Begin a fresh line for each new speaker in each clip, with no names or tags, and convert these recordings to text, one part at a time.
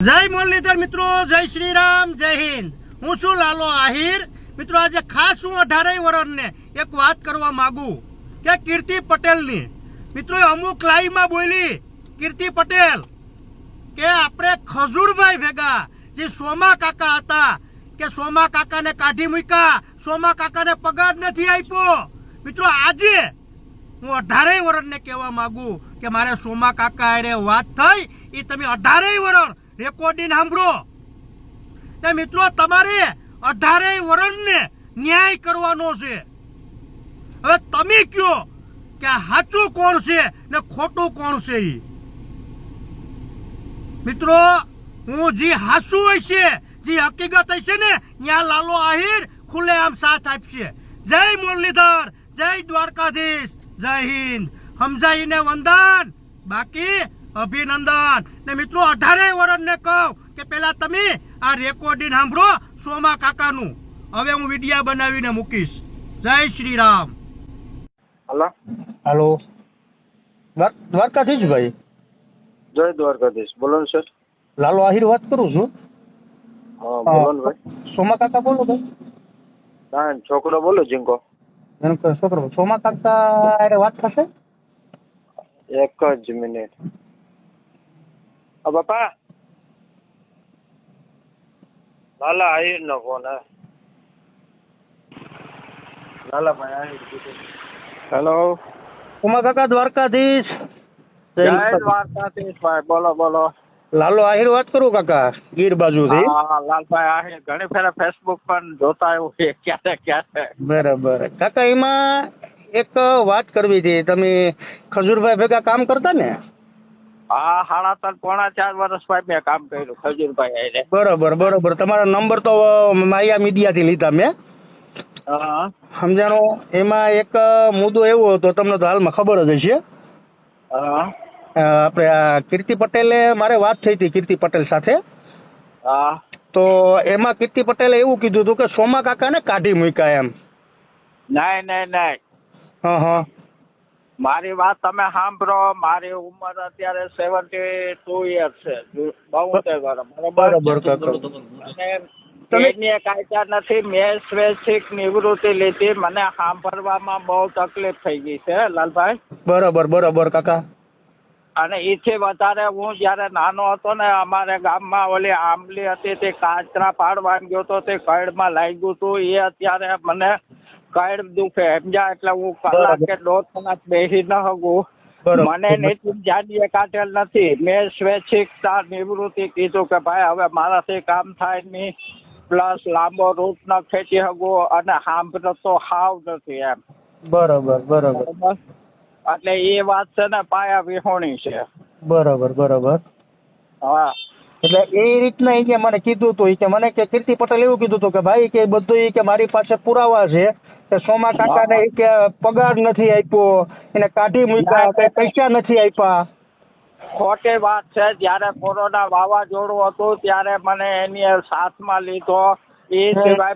જય મુરલીધર મિત્રો, જય શ્રી રામ જય હિન્દ. હું છું લાલો આહિર. મિત્રો, આજે ખાસ હું અઢારેય વર્ષને એક વાત કરવા માંગુ કે કીર્તિ પટેલની. મિત્રો અમુક લાઈવમાં બોલી, કીર્તિ પટેલ, કે આપણે ખજૂરભાઈ ભેગા જે સોમા કાકા હતા, કે સોમા કાકાને કાઢી મૂક્યા, સોમા કાકાને પગાર નથી આપ્યો. મિત્રો, આજે હું અઢારેય વર્ષને કહેવા માંગુ કે મારે સોમા કાકા હારે વાત થઈ એ તમે અઢારેય વર્ષ રેકોર્ડિંગ સાંભળો. મિત્રો, તમારે અઢારેય વર્ષને ન્યાય કરવાનો છે. હવે તમે કયો કે સાચું કોણ છે ને ખોટું કોણ છે એ મિત્રો, હું જે હાસું હોય છે, જે હકીકત હશે ને, ત્યાં લાલો આહિર ખુલ્લે આમ સાથ આપશે. જય મુરલીધર, જય દ્વારકાધીશ, જય હિન્દ. સમજાઈને વંદન. બાકી અભિનંદન. ને મિત્રો અઢારે વર્ષને કહું કે પેલા તમે આ રેકોર્ડિંગ સાંભળો સોમા કાકાનું. હવે હું વિડીયા બનાવીને મૂકીશ. જય શ્રી રામ
હલો.
હલો દ્વારકાધીશ ભાઈ.
જય દ્વારકાધીશ. બોલો ને સર.
લાલો આહિર વાત કરું છું.
હા બોલો ને ભાઈ.
સોમા કાકા બોલો ભાઈ.
છોકરો બોલો જીંકો
એમ છોકરો સોમા કાકા વાત થશે?
એક જ મિનિટ. આ બાપા લાલા આહિર નો ફોન હે લાલા ભાઈ આહિર હેલો
સોમા કાકા દ્વારકાધીશ
જય દ્વારકાધીશ ભાઈ બોલો બોલો
લાલો આહિર વાત કરું કાકા ગીર બાજુથી
હા લાલભાઈ આહિર ઘણી ફેરા ફેસબુક પર જોતા એવું છે ક્યારે ક્યારે
બરાબર. કાકા એમાં એક વાત કરવી હતી. તમે ખજૂરભાઈ ભેગા કામ કરતા ને?
હા સાડા ત્રણ પોણા ચાર વર્ષ ભાઈ મેં કામ કર્યું ખજૂરભાઈ આહિરે
બરોબર બરોબર. તમારો નંબર તો માયા મીડિયાથી લીધા મેં. સમજાણો? એમાં એક મુદ્દો એવો હતો તમને તો હાલમાં ખબર જ હશે. આપણે આ કીર્તિ પટેલે મારે વાત થઈ હતી કીર્તિ પટેલ સાથે.
હા.
તો એમાં કીર્તિ પટેલે એવું કીધું હતું કે સોમા કાકાને કાઢી મૂક્યા એમ.
ના ના નહીં
હા હા.
મારી વાત તમે સાંભળો. મારી ઉંમર અત્યારે સેવન્ટી ટુ યર છે. બોતેર વર્ષ.
બરોબર?
અને કાયદા નથી. મેં સ્વૈચ્છિક નિવૃત્તિ લીધી. મને સાંભળવામાં બહુ તકલીફ થઈ ગઈ છે લાલભાઈ.
બરોબર બરોબર કાકા.
અને એથી વધારે હું જયારે નાનો હતો ને અમારે ગામમાં ઓલી આંબલી હતી તે કાચરા પાડવા ગયો તો તે કઈડમાં લાગ્યું હતું એ અત્યારે મને કઈડ દુખે. સમજા એટલે હું કલાક કે દોઢ કલાક બેસી ન શકું. મને નીતિ જાડીએ કાઢેલ નથી. મેં સ્વૈચ્છિકતા નિવૃત્તિ કીધું કે ભાઈ હવે મારાથી કામ થાય નહીં. પ્લસ લાંબો રૂટ ન ખેંચી શકું અને સાંભળતો હાવ નથી એમ.
બરોબર બરોબર.
એટલે એ વાત છે ને પાયા વિહોણી છે.
બરોબર બરોબર.
હા.
એટલે એ રીતના એ મને કીધું હતું કે મને કે કીર્તિ પટેલ એવું કીધું હતું કે ભાઈ કે બધું કે મારી પાસે પુરાવા છે. સોમા કાકાને કે પગાર નથી આપ્યો એને કાઢી મૂક્યા કે પૈસા નથી આપ્યા.
ખોટી વાત છે જ્યારે કોરોના વાવાઝોડું હતું ત્યારે મને એની સાથમાં લીધો. એ સિવાય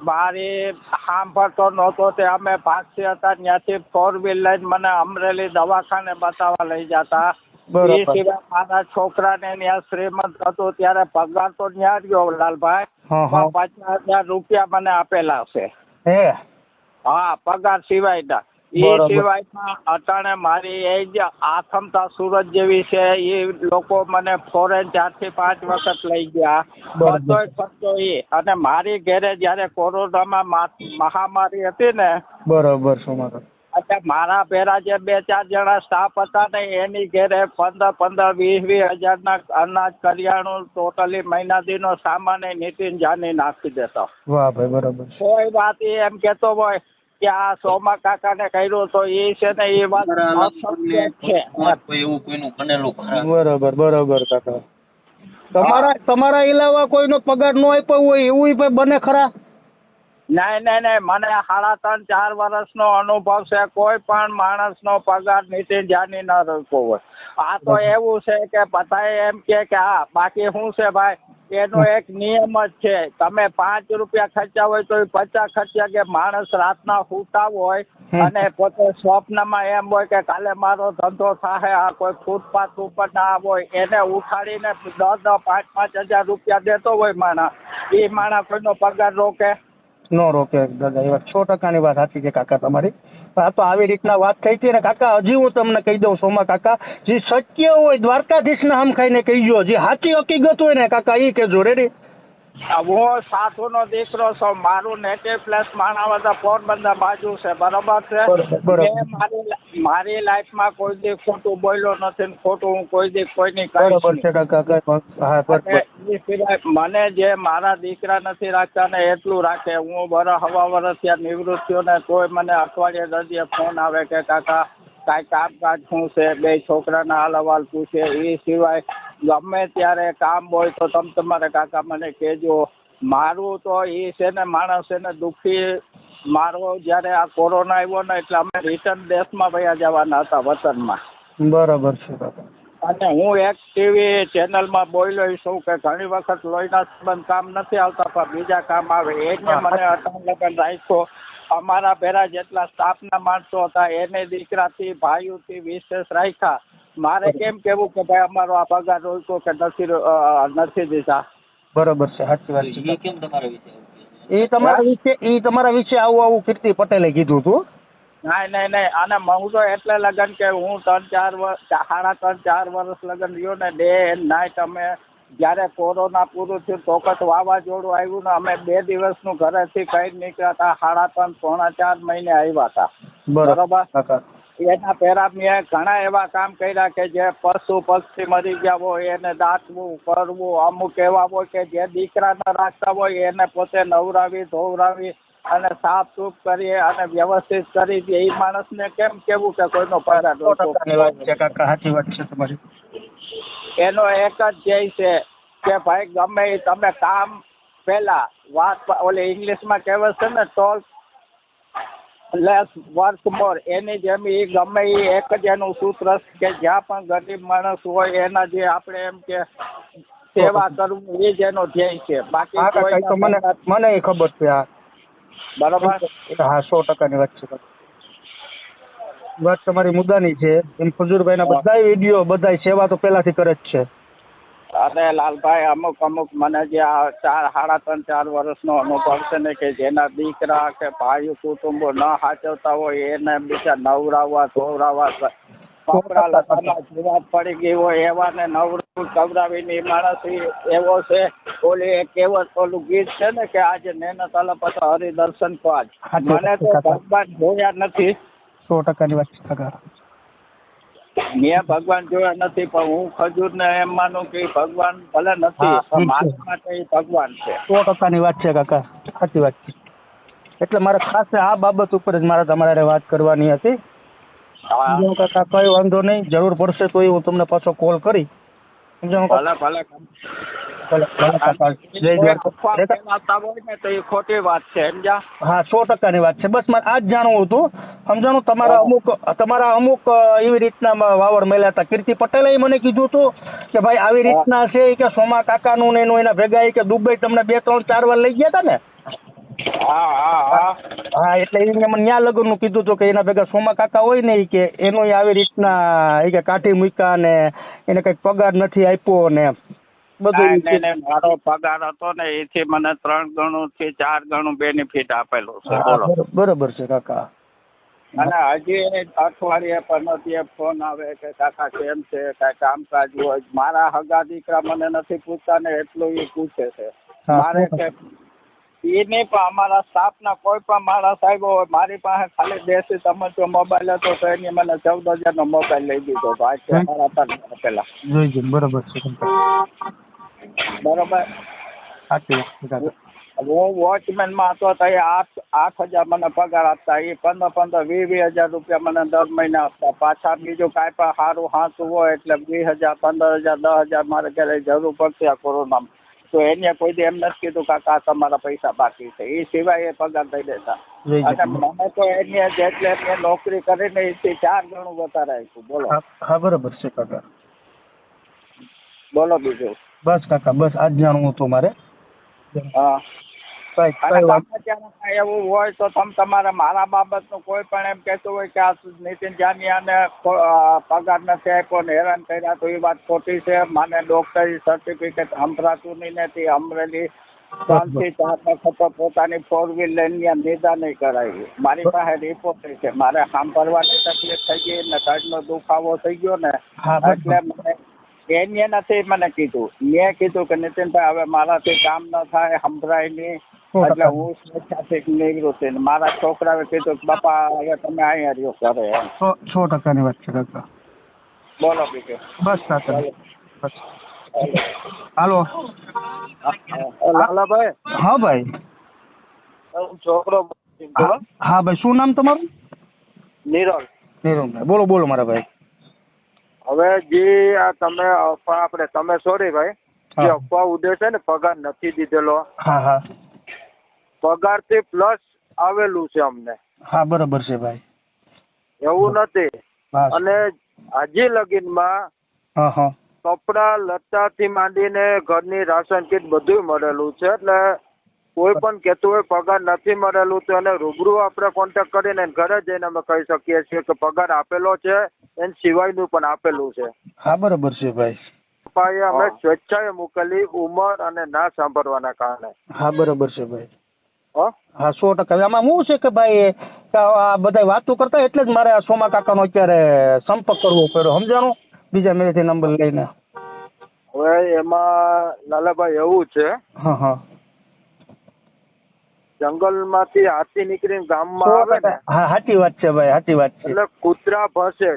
મારી સાંભળતો નહોતો તે અમે ભાગથી હતા ત્યાંથી ફોર વ્હીલ લઈને મને અમરેલી દવાખાને બતાવવા લઈ જતા. એ સિવાય મારા છોકરાને ત્યાં શ્રીમંત હતું ત્યારે પગાર તો ત્યાં ગયો લાલભાઈ
હા
હજાર રૂપિયા મને આપેલા છે.
હે.
હા પગાર સિવાયના એ સિવાય અટાણે મારી એ જ આથમતા સુરત જેવી છે એ લોકો મને ફોરેન ચારથી પાંચ વખત લઈ ગયા. બધો ખર્ચો એ અને મારી ઘેરે જયારે કોરોનામાં મહામારી હતી ને
બરોબર
એટલે મારા ભેરા જે બે ચાર જણા સ્ટાફ હતા ને એની ઘરે પંદર પંદર વીસ વીસ હજારના અનાજ કરિયાણું ટોટલી મહિના દીનો સામાન એ નીતિન જાની નાખી દેતો.
વાહ ભાઈ બરોબર
કોઈ વાત એમ કેતો હોય કે આ સોમા કાકાને કર્યો તો એ છે ને એ વાત
એવું કોઈનું બનેલું ખરાબ
બરોબર બરોબર કાકા. તમારા તમારા ઇલાવા કોઈનો પગાર નો આપ્યો હોય એવું બને ખરા?
નહીં નહીં નહીં મને સાડા ત્રણ ચાર વર્ષનો અનુભવ છે. કોઈ પણ માણસનો પગાર નીતિન જાની ન રોક્યો હોય. આ તો એવું છે કે બધા એમ કે કે હા બાકી શું છે ભાઈ? એનો એક નિયમ જ છે. તમે પાંચ રૂપિયા ખર્ચ્યા હોય તો પચાસ ખર્ચ્યા કે માણસ રાતના સૂતા હોય અને પોતે સ્વપ્નમાં એમ હોય કે કાલે મારો ધંધો થાય આ કોઈ ફૂટપાથ ઉપર ના હોય એને ઉઠાડીને દસ દસ પાંચ પાંચ હજાર રૂપિયા દેતો હોય માણસ. એ માણસ કોઈનો પગાર રોકે?
નો રોકે દાદા એ વાત સો ટકાની વાત સાચી છે કાકા તમારી. આ તો આવી રીતના વાત થઈ હતી ને કાકા, હજી હું તમને કહી દઉં સોમા કાકા, જે સત્ય હોય દ્વારકાધીશને હમ ખાઈને કહીજો, જે સાચી હકીકત હોય ને કાકા એ કહેજો રેડી
હું સાધુનો દીકરો છું મારું નેટિવ પ્લેસ માણાવદર પોરબંદર બાજુ છે બરોબર છે. મેં મારી મારી લાઈફમાં કોઈ દી ખોટું બોલ્યો નથી ખોટું હું કોઈ દી કોઈની
બરોબર છે કાકા કઈ
મને જે મારા દીકરા નથી રાખતા ને એટલું રાખે. હું બરો હવા વર્ષ ત્યાં નિવૃત્ત થયો ને તોય મને અઠવાડિયે દર્દીએ ફોન આવે કે કાકા કાંઈ કામકાજ શું છે? બે છોકરાના હાલ અવાલ પૂછે. એ સિવાય ગમે ત્યારે કામ હોય તો તમે તમારા કાકા મને કહેજો. મારું તો એ છે ને માણસ છે ને દુઃખી મારો જ્યારે આ કોરોના આવ્યો ને એટલે અમે રિટર્ન દેશમાં વયા જવાના હતા વતનમાં.
બરાબર છે કાકા.
અને હું એક ટીવી ચેનલમાં બોલ્યો છું કે ઘણી વખત લોહીના સંબંધ કામ નથી આવતા પણ બીજા કામ આવે. એને મને અટાણ લગન રાખ્યો. અમારા ભેરા જેટલા સ્ટાફના માણસો હતા એને દીકરાથી ભાઈઓથી વિશેષ રાખ્યા. મારે કેમ કેવું કે ભાઈ અમારો આ પગાર રોકો કે નથી નથી દીધા
બરોબર છે સાચી વાત છે.
એ કેમ તમારા વિશે?
એ તમારા વિશે એ તમારા વિશે આવું આવું કીર્તિ પટેલે કીધું હતું.
ના નહીં નહીં અને હું તો એટલે લગન કે હું ત્રણ ચાર વર્ષ સાડા ત્રણ ચાર વર્ષ લગન રહ્યો ને ડે એન્ડ નાઇટ અમે જ્યારે કોરોના પૂરું થયું તોકત વાવાઝોડું આવ્યું ને અમે બે દિવસનું ઘરેથી કઈ નીકળ્યા હતા સાડા ત્રણ પોણા ચાર મહિને આવ્યા હતા
બરોબર
એના મેં ઘણા એવા કામ કર્યા કે જે પશુ પક્ષી મરી ગયા હોય એને દાંતવું કરવું અમુક એવા હોય કે જે દીકરા ન રાખતા હોય એને પોતે નવરાવી ધોવરાવી અને સાફ સૂફ કરી અને વ્યવસ્થિત કરી દે. એ માણસને કેમ કેવું કે કોઈનો
સાચી વાત છે તમારી.
એનો એક જ ધ્યેય છે કે ભાઈ ગમે તમે કામ પહેલા વાત ઓલી ઇંગ્લિશમાં કહેવત છે ને ટોલ લેસ વર્ક મોર એની જેમ એ ગમે એ એક જ એનું સૂત્ર કે જ્યાં પણ ગરીબ માણસ હોય એના જે આપણે એમ કે સેવા કરવું એ જ એનો ધ્યેય છે. બાકી
મને મને એ ખબર છે આ
બરોબર?
હા સો ટકાની વાત છે વાત તમારી મુદ્દાની છે. એમ ખજૂરભાઈના બધા વીડિયો બધા સેવા તો પહેલાથી કરે જ છે.
અરે લાલભાઈ અમુક અમુક મને જે આ ચાર સાડા ત્રણ ચાર વર્ષનો અનુભવ છે ને કે જેના દીકરા કે ભાઈ કુટુંબો ન સાચવતા હોય એને બીજા નવરાવવા ધોવરાવવા કપડા લતામાં જીવાત પડી ગઈ હોય એવાને નવરું કવરાવીને માણસ એવો છે ઓલી એક કહેવત ઓલું ગીત છે ને કે આજે નેના તલપત હરિદર્શન પાજ મને તો ભગવાન જોયા નથી.
સો ટકાની વાત
મેં ભગવાન જોયા નથી પણ હું ખજૂર ને એમ માનું કે ભગવાન ભલે નથી પણ મારા માટે ભગવાન છે.
સો ટકાની વાત છે કાકા. સાચી વાત છે. એટલે મારે ખાસ આ બાબત ઉપર જ મારે તમારે વાત કરવાની હતી. કાકા કઈ વાંધો નહીં જરૂર પડશે તો હું તમને પાછો કોલ કરી.
ખોટી વાત છે
હા સો ટકાની વાત છે. બસ મારે આજ જાણવું હતું. સમજાણું? તમારા અમુક તમારા અમુક એવી રીતના વાવર મળ્યા હતા. કીર્તિ પટેલે મને કીધું હતું કે ભાઈ આવી રીતના છે કે સોમા કાકાનું ને એનું એના ભેગા કે દુબઈ તમને બે ત્રણ ચાર વાર લઈ ગયા હતા ને?
હા હા હા.
હા એટલે એને મને ન્યા લગ્નનું કીધું હતું કે એના ભેગા સોમા કાકા હોય ને કે એનો આવી રીતના એ કે કાઠી મૂક્યા ને એને કંઈક પગાર નથી આપ્યો ને બધું
મારો પગાર હતો ને એથી મને ત્રણ ગણું થી ચાર ગણું બેનિફિટ આપેલું છે
બરોબર છે કાકા.
અને હજી અઠવાડિયે પંદર ફોન આવે કે કાકા કેમ છે કાંઈ કામકાજ હોય. મારા હગા દીકરા મને નથી પૂછતા ને એટલું એ પૂછે છે. મારે કે એ નહીં પણ અમારા સ્ટાફના કોઈ પણ માણસ આવ્યો હોય મારી પાસે ખાલી દેશી તમારો મોબાઈલ હતો તો એની મને ચૌદ હજારનો મોબાઈલ લઈ દીધો તો આજે
હમ.
મારા પર પેલા.
જોઈ જોઈ બરોબર છે કાકા.
બરોબર?
સાચી વાત છે કાકા
હું વોચમેનમાં હતો તો એ આઠ આઠ હજાર મને પગાર આપતા. એ પંદર પંદર વીસ વીસ હજાર રૂપિયા મને દર મહિને આપતા. પાછા બીજું કાંઈ પણ સારું હાંસું હોય એટલે વીસ હજાર પંદર હજાર દસ હજાર મારે ક્યારે જરૂર પડશે આ કોરોનામાં તો એને કોઈ એમ નથી કીધું કાકા આ તમારા પૈસા બાકી છે. એ સિવાય એ પગાર દઈ દેતા. અને મને તો એની જેટલે મેં નોકરી કરીને એથી ચાર ગણું વધારે આપ્યું. બોલો.
હા હા બરોબર છે કાકા.
બોલો બીજું.
બસ કાકા બસ આજ જાણવું હતું મારે.
હા.
કઈ કઈ
એવું હોય તો તમે તમારે મારા બાબતનું કોઈ પણ એમ કહેતું હોય કે આ નીતિન જાનિયાને પગાર નથી આપ્યો ને હેરાન કર્યા તો એ વાત ખોટી છે. મને ડોક્ટરી સર્ટિફિકેટ સંભળાતું નહીં નથી અમરેલી ત્રણથી ચાર વખત પોતાની ફોર વ્હીલ લઈને નહીં કરાવી મારી પાસે રિપોર્ટ છે મારે સાંભળવાની તકલીફ થઈ ગઈ ને ઘરનો દુખાવો થઈ ગયો ને એટલે મને એને નથી મને કીધું. મેં કીધું કે નીતિનભાઈ હવે મારાથી કામ ન થાય સંભળાય નહીં. એટલે હું સ્વેચ્છાથી નિવૃત્તિ ને મારા છોકરાએ કીધું કે બાપા હવે તમે અહીંયા રહ્યો કરે
સો ટકાની વાત છે કાકા.
બોલો બીજું.
બસ કાકા બસ. હાલો.
લાલાભાઈ
હા ભાઈ.
છોકરો
હા ભાઈ શું નામ તમારું?
નિરોલ.
નીરવભાઈ બોલો બોલો મારા ભાઈ.
હવે જે આ તમે આપણે તમે સોરી ભાઈ. જે અફવા ઉડે છે ને પગાર નથી દીધેલો.
હા હા.
પગારથી પ્લસ આવેલું છે અમને.
હા બરોબર છે ભાઈ.
એવું નથી. અને હજી લગીનમાં કપડા લતા થી માંડીને ઘરની રાશન કીટ બધું મળેલું છે. એટલે કોઈ પણ કેતું હોય પગાર નથી મળેલું તો એને રૂબરૂ આપણે કોન્ટેક્ટ કરીને ઘરે જઈને અમે કહી શકીએ છીએ કે પગાર આપેલો છે એન સિવાયનું પણ આપેલું છે.
હા બરોબર છે ભાઈ.
પપ્પાએ અમે સ્વેચ્છાએ મોકલી ઉંમર અને ના સાંભળવાના કારણે.
હા બરોબર છે ભાઈ.
હો?
સો ટકા. આમાં શું છે કે ભાઈ આ બધા વાતો કરતા એટલે જ મારે આ સોમા કાકાનો અત્યારે સંપર્ક કરવો પડ્યો સમજાણો? બીજા મેરેથી નંબર લઈને.
હવે એમાં લાલાભાઈ એવું છે
હા હા.
જંગલમાંથી હાથી નીકળીને ગામમાં
માં
આવે ને
ટકા હા સાચી વાત છે ભાઈ સાચી વાત છે.
એટલે કૂતરા ભસે.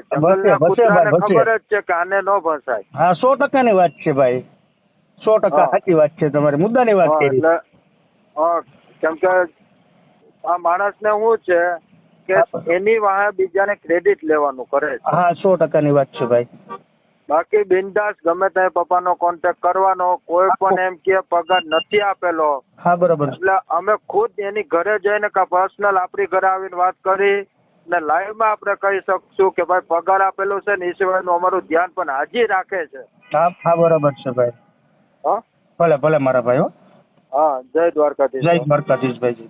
કૂતરાને ખબર જ છે કાને નો ન ભસાય.
હા સો ટકાની વાત છે ભાઈ. સો ટકા. સાચી વાત છે તમારી મુદ્દાની વાત
હા,
કરી.
એટલે કેમ કે આ માણસને શું છે કે એની વાહે બીજાને ક્રેડિટ લેવાનું કરે છે.
હા સો ટકાની વાત છે ભાઈ.
બાકી બિંદાસ ગમે તે પપ્પાનો કોન્ટેક્ટ કરવાનો કોઈ પણ એમ કે પગાર નથી આપેલો.
હા બરાબર.
એટલે અમે ખુદ એની ઘરે જઈને કે પર્સનલ આપણી ઘરે આવીને વાત કરી ને લાઈવમાં આપણે કહી શકશું કે ભાઈ પગાર આપેલો છે ને એ સિવાયનું અમારું ધ્યાન પણ હાજી રાખે છે.
હા હા બરાબર છે ભાઈ.
હા?
ભલે ભલે મારા ભાઈ હો
હા જય દ્વારકાધીશ
જય દ્વારકાધીશ ભાઈ.